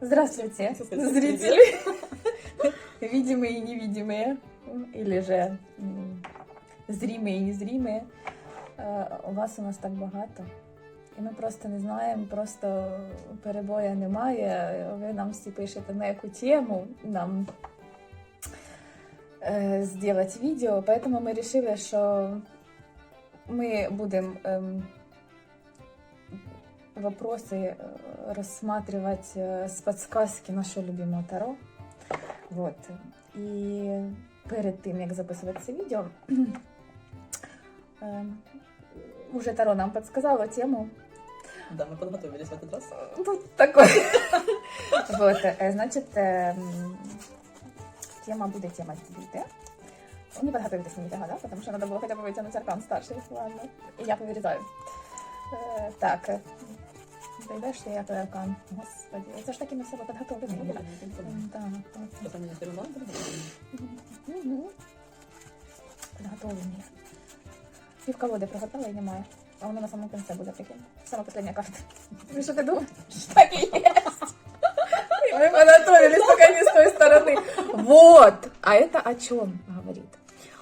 Здравствуйте, Здравствуйте. зрители, видимые и невидимые, или же м, зримые і незримые. Е, У вас у нас так багато. І ми просто не знаємо, просто перебою немає. Ви нам всі пишете на яку тему нам е, зробити відео. Поэтому ми вирішили, що ми будемо ем, вопросы э, рассматривать э, с подсказки нашого любимого Таро. Вот. І перед тим, як записувати це відео, ем, уже Таро нам підсказало тему. Да, мы подготовились в этот раз. Тут такой. Вот, э, значит, эм, тема буде тема бите. Не подготовитесь не да, потому что надо было хотя бы вытянуть аркан старший. Ладно. И я повырезаю. Э, Так. э, Дойдеш ти як аркан? Господи, це ж таки ми себе підготовлені. Іра. Так, так. Сейчас они первый план Мгм. Підготовлені. Пів колоди приготувала і немає. А воно на самому кінці буде прикинь. Сама последня карта. Ну що ти думаєш? Так і є. И Мы подготовились, только не с той стороны. Вот. А это о чем говорит?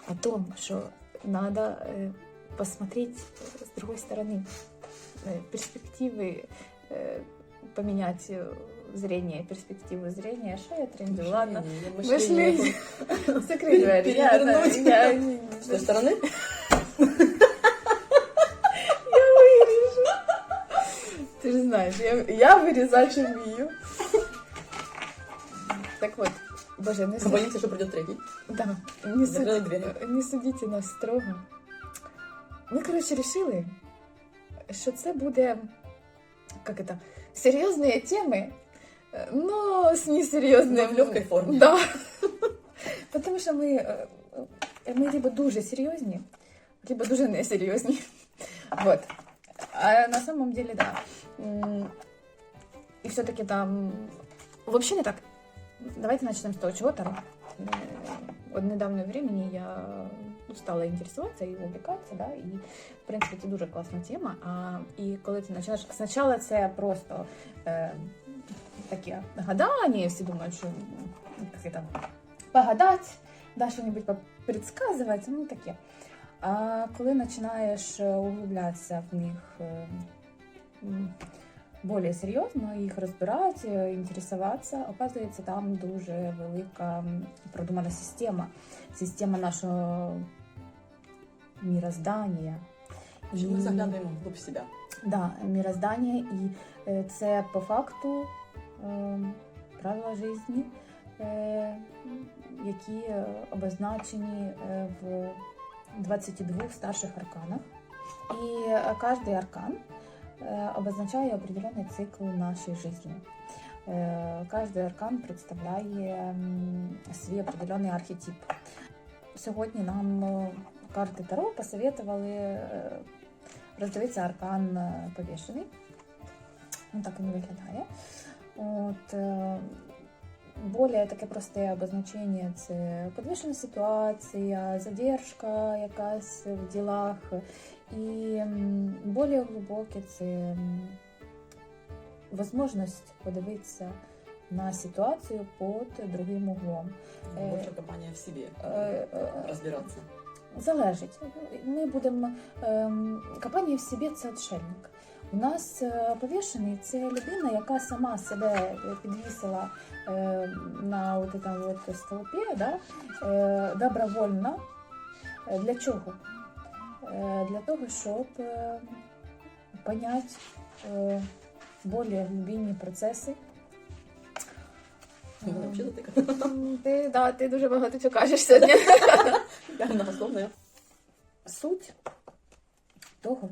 О том, что надо э, посмотреть э, с другой стороны. Э, перспективы э, поменять э, зрение, перспективу зрения. Что я трендю? Ладно. Мышление. Закрыть двери. Я, да, Перевернуть. я не- С той стороны? Я вырежу. Ты же знаешь, я, я вырезать умею. Так вот, боже, не, суд- Боимся, что придет третий. да, не, Закрыли суд- двері. не судіть нас строго. Ми, коротше, рішили, що це буде, як это, серйозні теми, но з несерйозним... Но в легкой форме. Да. Тому що ми, е, е, ми либо дуже серйозні, либо дуже несерйозні. Вот. А на самом деле, да. М, И все-таки там... Вообще не так. Давайте начнем с того, чего Таро. Э, От недавнего времени я стала інтересуватися і увлекатися, да, і в принципі це дуже класна тема. А, і коли ти починаєш, спочатку це просто е, таке гадання, всі думають, що як це, погадати, да, що-небудь предсказувати, ну таке. А коли починаєш е, углублятися в них е, більш серйозно, їх розбирати, інтересуватися, оказується, там дуже велика продумана система. Система нашого міроздання. В общем, мы заглядываем вглубь себя. Да, мироздание, і е, це по факту правила житті, е, які обозначені е, в 22 старших арканах. І кожний аркан обозначає определенний цикл нашей жизни. Кожний аркан представляє свій определенний архетип. Сьогодні нам карти Таро посоветували е, роздивитися аркан повішений. Ну, так він виглядає. От, е, Более таке просте обозначення це підвішена ситуація, задержка якась в ділах. І более глибоке це можливість подивитися на ситуацію під другим углом. Э, Больше в себе. Е, Разбираться. Залежить. Ми будемо ем, копання в собі це отшельник. У нас е, повішений це людина, яка сама себе підвісила е, на от этом от столпі, да, е, добровольно. Для чого? Для того, щоб е, поняти е, більш глибинні процеси. Ем, Ти, да, ти дуже багато чого кажеш сьогодні. Я суть того,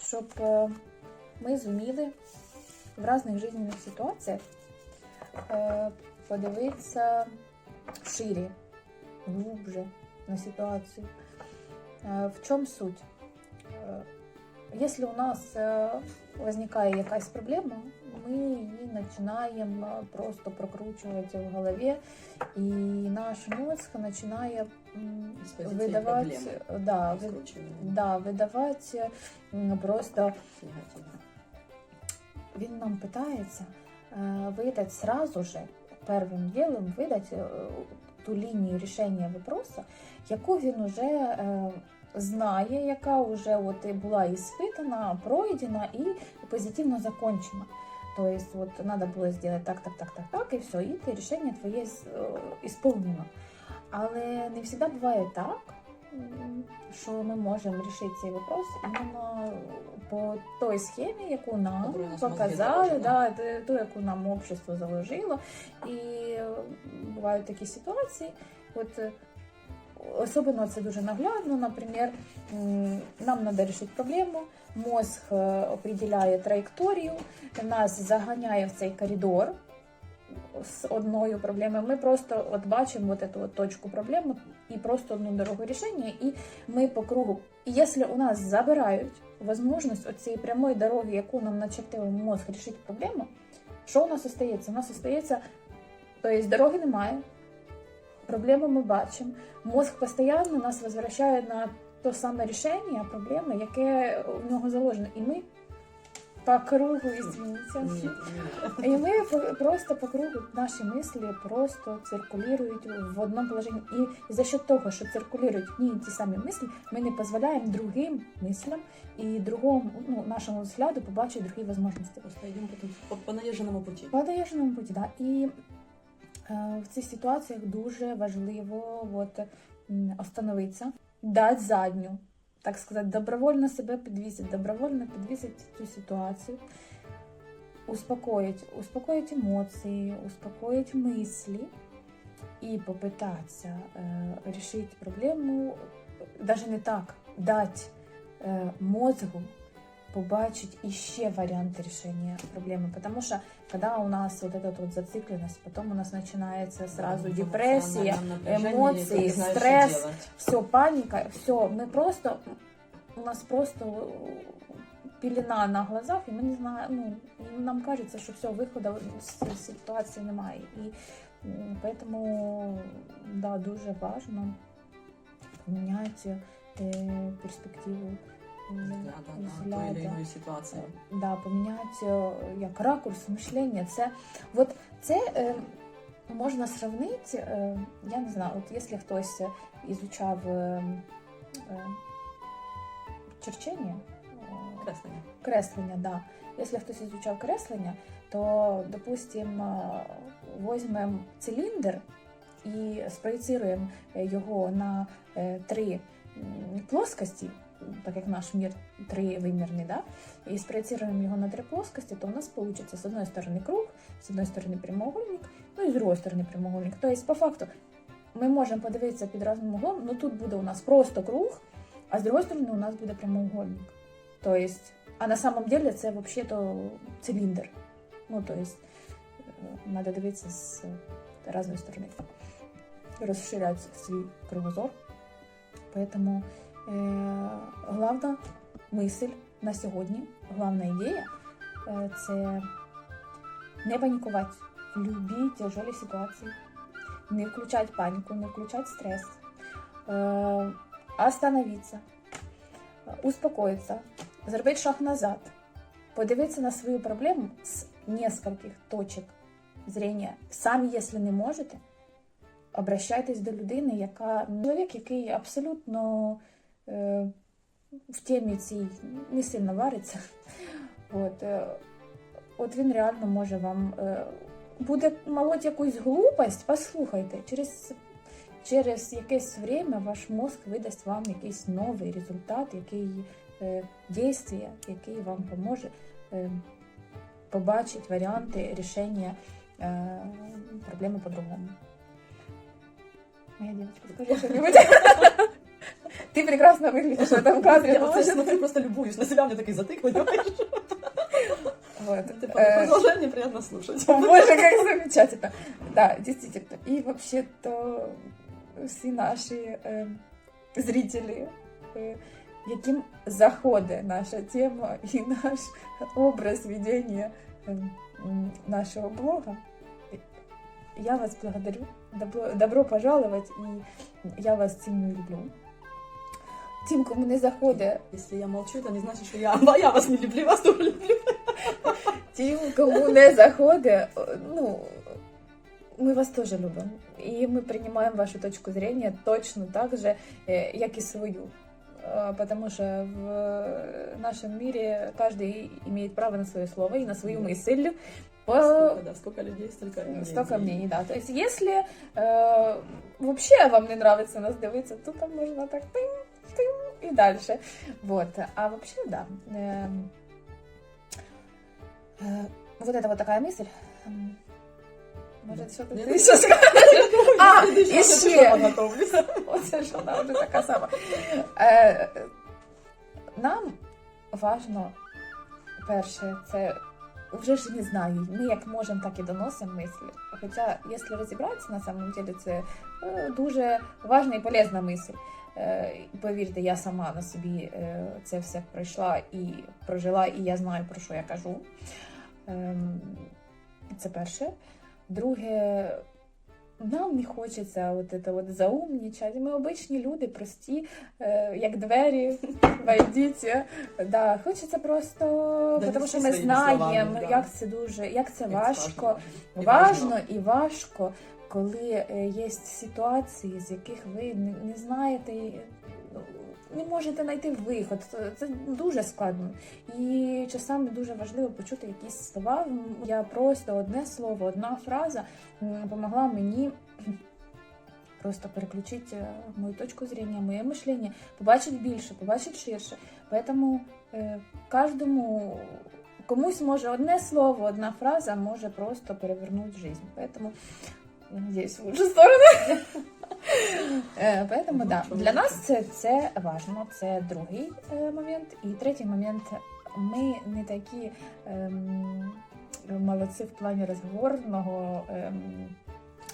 щоб е, ми зуміли в різних життєвих ситуаціях е, подивитися шире, глубже на ситуацію. Е, В чому суть? Е, Якщо у нас виникає якась проблема, ми її починаємо просто прокручувати в голові, і наш мозг починає м, З позиції видавати, проблеми. да, ви- Скручивание. да, видавати м, просто Негативно. він нам питається э, выдать сразу же, первым делом видать е, ту лінію рішення вопроса, яку він уже е, знає, яка вже от і була іспитана, пройдена і позитивно закончена. То есть вот надо было сделать так, так, так, так, так, і все, і те рішення твоє з- е. Але не завжди буває так, що ми можемо рішити цей вопрос іменно по той схемі, яку нам показали, да, ту, яку нам общество заложило. І бувають такі ситуації. От е, особливо це дуже наглядно. Наприклад, нам треба вирішити проблему. Мозг е, определяє траєкторію, нас заганяє в цей коридор з одною проблемою. Ми просто от бачимо от эту от точку проблеми і просто одну дорогу рішення, і ми по кругу. І якщо у нас забирають можливість оцієї прямої дороги, яку нам начертив мозг рішити проблему, що у нас остається? У нас остається, тобто дороги немає, проблему ми бачимо. Мозг постійно нас возвращає на саме рішення проблеми, яке в нього заложено. І ми по кругу, извините, Ні, ні. и мы по- просто по кругу наши мысли просто циркулируют в одном положении. И, и за счет того, что циркулируют одни и те самые мысли, мы не позволяем другим мыслям и другому ну, нашему взгляду побачить другие возможности. Просто йдемо по, тим- по, по наїждженому путі. По доїждженому путі, да. І е, в цих ситуаціях дуже важливо от, м, остановитися, дати задню, так сказати, добровольно себе підвісити, добровольно підвісити цю ситуацію, успокоїть, успокоїть емоції, успокоїть мислі і попитатися е, рішити проблему, навіть не так, дати е, мозгу побачить еще варианты решения проблемы. Потому что когда у нас вот эта вот зацикленность, потом у нас начинается сразу депрессия, эмоции, стресс, все, паника, все, мы просто, у нас просто пелена на глазах, і ми не знаємо, ну, і нам кажется, що все, виходу з цієї ситуації немає. І м, поэтому, да, дуже важно поміняти е, перспективу на ту или іную ситуацію. Да, поміняти е, як ракурс мишлення. Це от це е, можна сравнити, е, я не знаю, от якщо хтось ізучав е, е, черчення, Креслення. креслення, да. Якщо хтось ізучав креслення, то, допустим, е, візьмемо циліндр і спроєцируємо його на е, три плоскості, так як наш мір тривимірний, да? і спроєцируємо його на три плоскості, то у нас вийде з одної сторони круг, з одної сторони прямоугольник, ну і з другої сторони прямоугольник. Тобто, по факту, ми можемо подивитися під різним углом, ну тут буде у нас просто круг, а з другої сторони у нас буде прямоугольник. Тобто, а на самом деле це взагалі-то циліндр. Ну, тобто, треба дивитися з різної сторони. Розширяти свій кругозор. Поэтому е, головна мисль на сьогодні, головна ідея е, це не панікувати. В будь-якій тяжелій ситуації, не включати паніку, не включати стрес, е, остановитися, успокоїтися, зробити шаг назад, подивитися на свою проблему з нескольких точок зрення. Самі, якщо не можете, обращайтесь до людини, яка чоловік, який абсолютно в темі цій не сильно вариться. От, е, от він реально може вам е, буде молоть якусь глупость, послухайте, через, через якесь время ваш мозк видасть вам якийсь новий результат, який е, який вам поможе е, побачити варіанти рішення е, проблеми по-другому. Моя девочка, скажи что-нибудь. Ты прекрасно выглядишь в этом кадре. Я ну, просто смотрю, просто любуюсь на себя, мне такой затык, понимаешь? Вот. Типа, Э, продолжай, мне приятно слушать. О, Боже, как замечательно. Да, действительно. И вообще-то всі наші е, зрителі, е, яким заходить наша тема і наш образ ведення е, м, нашого блога. Я вас благодарю. Добро, добро пожаловать, і я вас ціную і люблю. Тим, кому не заходить, Если я молчу, это не значит, что я, я вас не люблю, вас тоже люблю. ті, Тим, кому не заходить, ну, ми вас теж любимо. І ми приймаємо вашу точку зрения точно так же, е, як і свою. А, Потому что в нашем мире каждый имеет право на свое слово и на свою мысль. По... Сколько, да, сколько людей, столько мнений. Столько мнений, да. То есть, если э, вообще вам не нравится нас дивиться, то там можно так тым, тым и дальше. Вот. А вообще, да. Эм, э, вот это вот такая мысль. М, Может, что-то Нет, ты нет. еще скажешь? А, Я і ще ще. подготовлюсь. Оце ж вона вже така сама. Е, нам важно, перше, це вже ж не знаю, ми як можемо, так і доносимо мислі. Хоча, якщо розібратися, на самом деле, це е, дуже важна і полезна мисль. Е, Повірте, я сама на собі е, це все пройшла і прожила, і я знаю, про що я кажу. Ем, Це перше. Друге, нам не хочеться от это от заумнічати. Ми обичні люди, прості, е, як двері, войдіть. Да, хочеться просто, Донести тому що ми знаємо, словами, да. як це дуже, як це Як важко. Важно і важко, коли е, є ситуації, з яких ви не, знаєте, ну, не можете знайти виход. Це- дуже складно. І часами дуже важливо почути якісь слова. Я просто одне слово, одна фраза допомогла мені. Просто переключити е, мою точку зрення, моє мишлення, побачити більше, побачити ширше. Поэтому е, кожному комусь може одне слово, одна фраза може просто перевернути жизнь. Поэтому надеюсь, в лучшую сторону. Е, Поэтому да, для нас це, це важно. Це другий е, момент. І третій момент. Ми не такі ем, молодці в плані розговорного ем,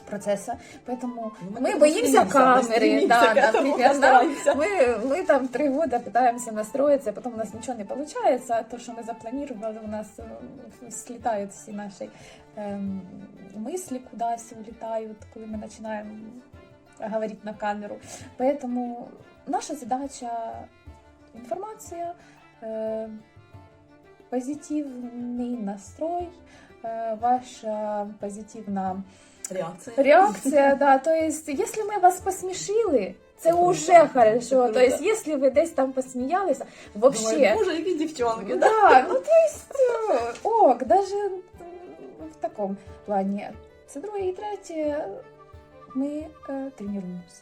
процесу. Поэтому Ну, ми как-то боїмося стремимся, мы камери. стремимся Да, к этому, наприклад, да. постараемся. Мы, мы там три года пытаемся настроиться, а потом у нас ничего не получается. а То, что мы запланировали, у нас э, слетают все наши эм, мысли куда-то улетают, когда мы начинаем говорить на камеру. Поэтому наша задача информация, э, позитивный настрой, э, ваша позитивная Реакция. Реакція, да. То есть, если ми вас посмішили, це Це круто. уже хорошо. Це круто. То есть, если ви десь там посміялися, вообще. Думаю, боже, які дівчонки, да? Да, ну то есть, э, ок, даже м, в такому плані. Це друге і третє, ми э, тренируемся.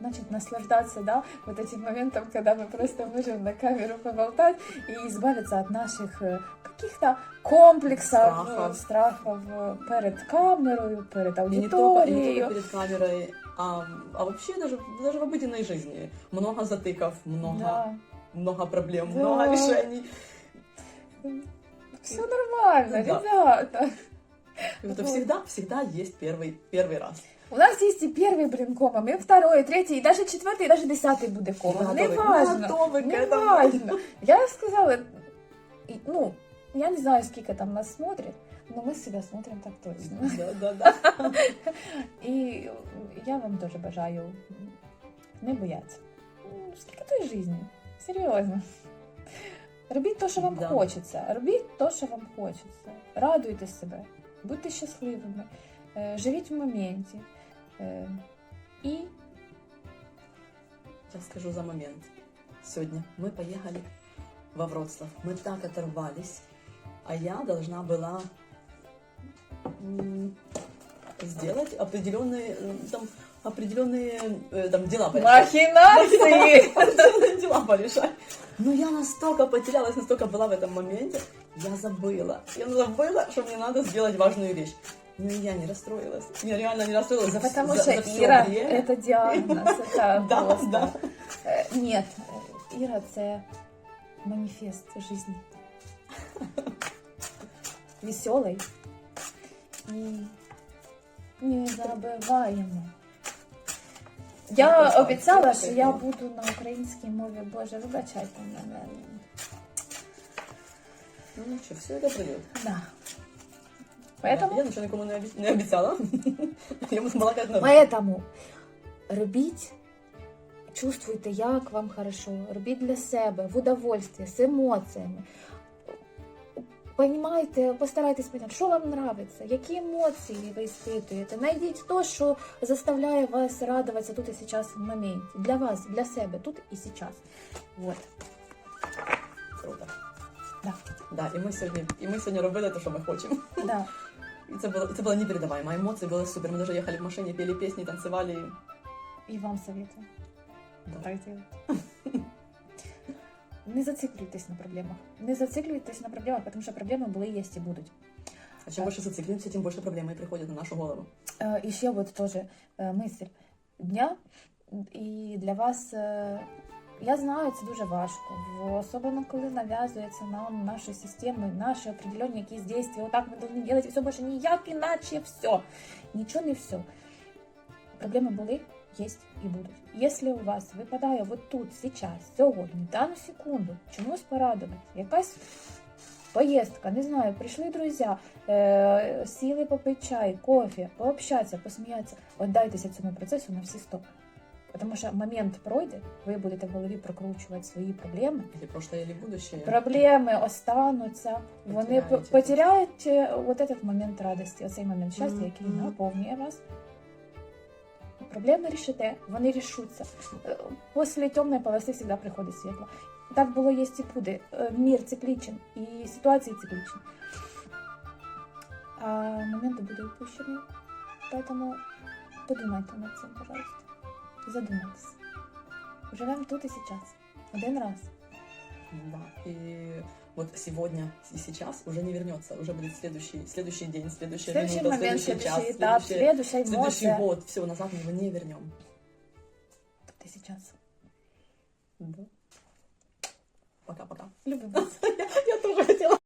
Значит, наслаждаться, да, вот этим моментом, когда мы просто можем на камеру поболтать и избавиться от наших э, каких-то комплексов, Страхов. э, страхов э, перед камерою, перед И не только, не аудиторией. только перед камерой, а, а вообще даже, даже в обыденной жизни. Много затыков, много, Да. много проблем, Да. много решений. Все нормально, Да. ребята. Это всегда, всегда есть первый, первый раз. У нас есть и первый, блин, кома, и второй, и третий, и даже четвертый, и даже десятый будет кома. Мы Не готовы- мы важно. готовы к Не этому. важно. Я сказала, и, ну, я не знаю, сколько там нас смотрит, но мы себя смотрим так точно. Да, да, да. І я вам дуже бажаю не боятися. Ну, Скільки той житті? Серйозно. Робіть те, що вам Да. хочеться. Робіть те, що вам хочеться. Радуйте себе, будьте щасливими, е, живіть в моменті. Е, І Сейчас скажу за момент. Сегодня мы поехали во Вроцлав. Мы так оторвались, а я должна была м, сделать определенные м, там определенные э, там дела порешать. махінації! Определенные дела порешать. Но я настолько потерялась, настолько была в этом моменте, я забыла. Я забыла, что мне надо сделать важную вещь. Но я не расстроилась. Я реально не расстроилась за, Потому за, что за всё Іра время. это діагноз. Это Да, просто. да. Е, Ні, Іра це маніфест житті. Веселий і незабиваємо. Я Ну, обіцяла, так, що так, я так. буду на українській мові. Боже, вибачайте мене. Ну ничего, все это пройдет. Да. Поэтому Я ничего никому не, оби- не обещала. Я балакать на Поэтому робіть, чувствуйте, як вам хорошо, робіть для себе в удовольствие, з емоціями. Понімайте, постарайтесь поняти, що вам подобається, які емоції ви испитуєте. Найдіть то, що заставляє вас радуватися тут і зараз в моменті. Для вас, для себе, тут і зараз. Вот. Круто. Да. Да, і ми сьогодні, і ми сьогодні робили те, що ми хочемо. Да. Це було, і це непередаваемо. Емоції були супер. Ми даже їхали в машині, пели пісні, танцювали. І вам советую. Да. Так делать. Не зациклюйтесь на проблемах. Не зациклюйтесь на проблемах, тому що проблеми були, є і будуть. А чим більше зациклюємося, тим більше проблеми приходять на нашу голову. Е, І ще от теж е, мисль дня. І для вас, е, я знаю, це дуже важко. Особливо, коли нав'язується нам наші системи, наші определенні якісь дії, отак ми повинні робити, все більше ніяк, іначе все. Нічого не все. Проблеми були, є і будуть. Якщо у вас випадає от тут, зараз, сьогодні, дану секунду, чомусь порадувати, якась поїздка, не знаю, прийшли друзі, е, сіли попити чай, кофе, пообщатися, посміятися, віддайтеся цьому процесу на всі сто. Тому що момент пройде, ви будете в голові прокручувати свої проблеми. Или прошлое, или будущее. Проблеми остануться, вони Потеряєте. потеряють е, этот момент радості, оцей момент щастя, Мгм, який мгм. наповнює вас. Проблеми рішите, вони рішуться. Е, Після темної полоси завжди приходить світло. Так було, є і буде. Е, Мір циклічен і ситуації циклічні. А моменти будуть упущені. Поэтому подумайте над цим, пожалуйста. Задумайтесь. Живемо тут і зараз. Один раз. Да. И вот сегодня и сейчас уже не вернется. Уже будет следующий, следующий день, следующая Следующий минута, момент, следующий следующий час, этап, следующий, следующая следующий эмоция. год. Все, назад мы его не вернем. Тут і зараз. Да. Пока-пока. Любимо вас. Я тоже хотела.